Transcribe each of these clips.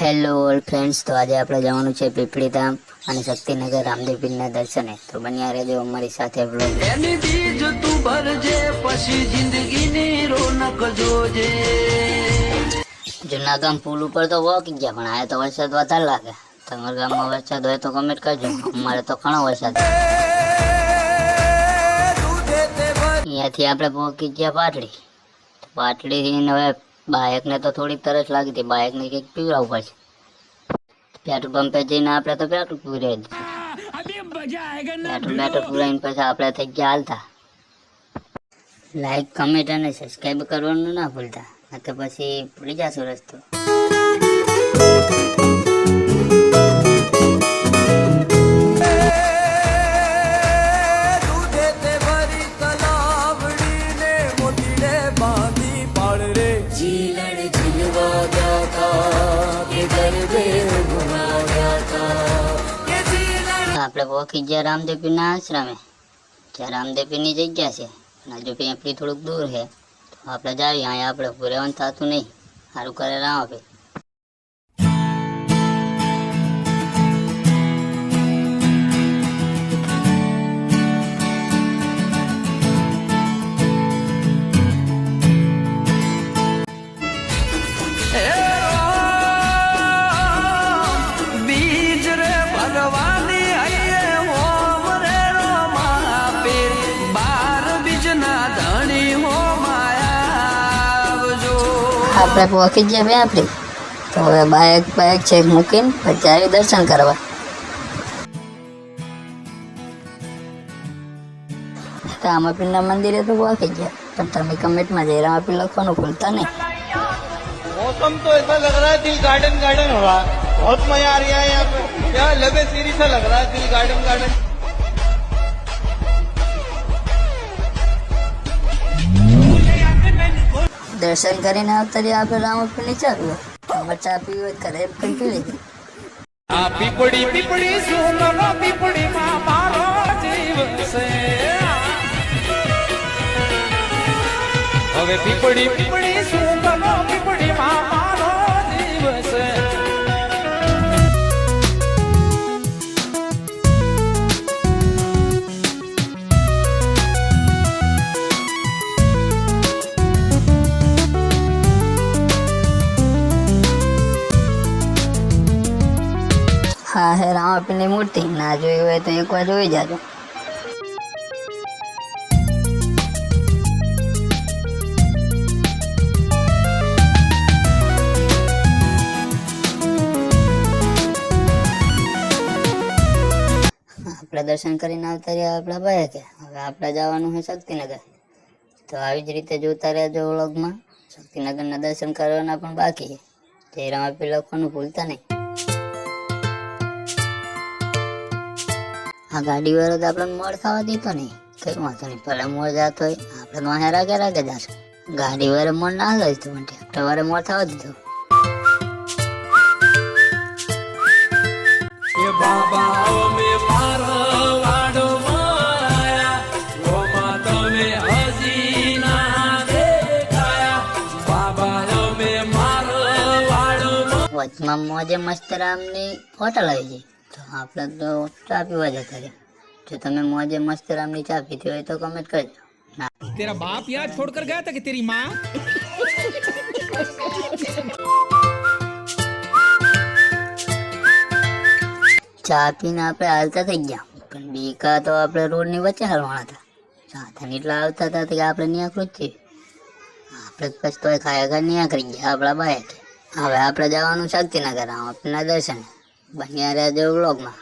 Hello all friends તો આજે આપણે જવાનું છે પીપળી ધામ અને શક્તિનગર રામદેવ પીરના દર્શને. તો બન્યા રહેજો અમારી સાથે vlog. એની બીજ તું ભરજે પછી જિંદગીની રોનક જોજે. જૂના ગામ પુલ ઉપર તો વોકી ગયા પણ આ તો વરસાદ વધારે લાગે. તમારા ગામમાં વરસાદ હોય તો કમેન્ટ કરજો. અમારે તો ઘણો વરસાદ. અહીંયાથી આપણે પહોંચી ગયા પાટડી. પાટડીથી હવે બાયકને તો થોડીક તરસ લાગી હતી. બાયકને કંઈક પીવડાવવું પડશે. પેટ્રોલ પંપે જઈને આપણે તો પેટ્રોલ પૂરી દીધું પેટ્રોલ પેટ્રોલ પૂરાઈને પછી આપણે થઈ ગયા હાલતા લાઈક કમેન્ટ અને સબસ્ક્રાઈબ કરવાનું ના ભૂલતા. નકર પછી ભૂલી જશો રસ્તો. આપણે પહોંચી જ્યાં રામદેવપીરના આશ્રમે જ્યાં રામદેવપીરની જગ્યા છે. રાજુપી આપણી થોડુંક દૂર છે. તો આપણે જાવીએ અહીંયા આપણે પૂરેવાનું થતું નહીં. સારું કરે રામાપી બીજ આપણે પહોંચી ગયા પેપડી તો હવે બાઇક બાઇક છે મૂકીને પછી આવી દર્શન કરવા રામાપીરના મંદિરે તો પહોંચી ગયા પણ તમે કમેન્ટમાં જઈ રામાપીર લખવાનું ભૂલતા નહીં मौसम तो ऐसा लग रहा है दिल गार्डन गार्डन हो रहा है बहुत मजा आ रहा है यहाँ पे क्या लबे सीरी सा लग रहा है दिल गार्डन गार्डन દર્શન કરીને આવતા રહ્યા આપણે રામાપીરની ચા પીવા તમારે ચા પીવી હોય ઘરે પણ આ પીપળી પીપળી સુનો પીપળી માં મારો જીવ હવે પીપળી પીપળી સુનો પીપળી માં હા, હે રામાપીરની મૂર્તિ ના જોઈ હોય તો એકવાર જોઈ જાજો. આપણે દર્શન કરીને આવતા રહ્યા આપણા ભાઈ કે, હવે આપણે જવાનું છે શક્તિનગર. તો આવી જ રીતે જોતા રહેજો વ્લોગમાં. શક્તિનગરના દર્શન કરવાના પણ બાકી છે. જય રામાપી લખવાનું ભૂલતા નહીં. આ ગાડી વાળો તો આપણને મોડ ખાવા દેતો નહીં કઈ વાંધો નહીં ભલે મોડ જતો હોય આપણે તો હેરા કે રાગે જશું ગાડી વાળે મોડ ના લઈ તો પણ ટ્રેક્ટર વાળે મોડ થવા દીધો. વચમાં મોજે મસ્ત રામની હોટલ આવી ગઈ આપણે તો ચા પીવા જતા રહ્યા. જો તમે મોજે મસ્ત રામની ચા પીતી હોય તો કમેન્ટ કરજો. તેરા બાપ યાદ છોડ કર ગયા હતા કે તેરી માં? ચા પીને આપણે હાલતા થઈ ગયા. પણ બીકા તો આપણે રોડની વચ્ચે હાલવાના હતા. સાધન એટલા આવતા હતા કે આપણે નહીં આકરું છીએ આપણે પછી તો ખાયા ઘર નહીં કરી ગયા આપણા બાયક. હવે આપણે જવાનું શક્તિનગર આપણને દર્શન. બન્યા રહેજો વ્લોગમાં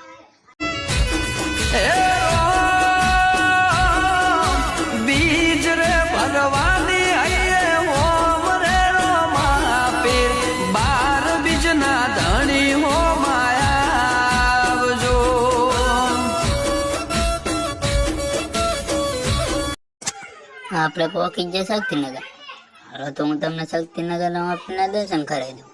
બીજ રે ભગવાની હૈયે હોમ રે રોમાપીર બાર બીજના ધણી હો માયાવજો આપણે પહોંચી ગયા શક્તિનગર. હવે તો હું તમને શક્તિનગર આપના દર્શન કરાવી દઉં.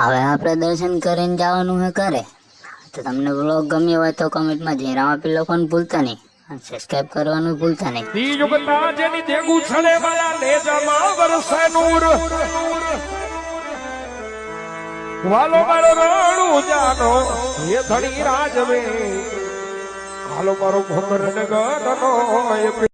આપણે દર્શન કરીને જવાનું હે કરે તો તમને વ્લોગ ગમ્યો હોય તો કમેન્ટમાં જય પી લખવાનું ભૂલતા નહીં. અને સબસ્ક્રાઇબ કરવાનું ભૂલતા નહીં. બીજુગતા જેની દેગું છડે મારા નેજામાં વરસે નૂર. વાલો મારો રણુ જાનો, એ ધણી રાજવે. હાલો મારો ભમર નગરનો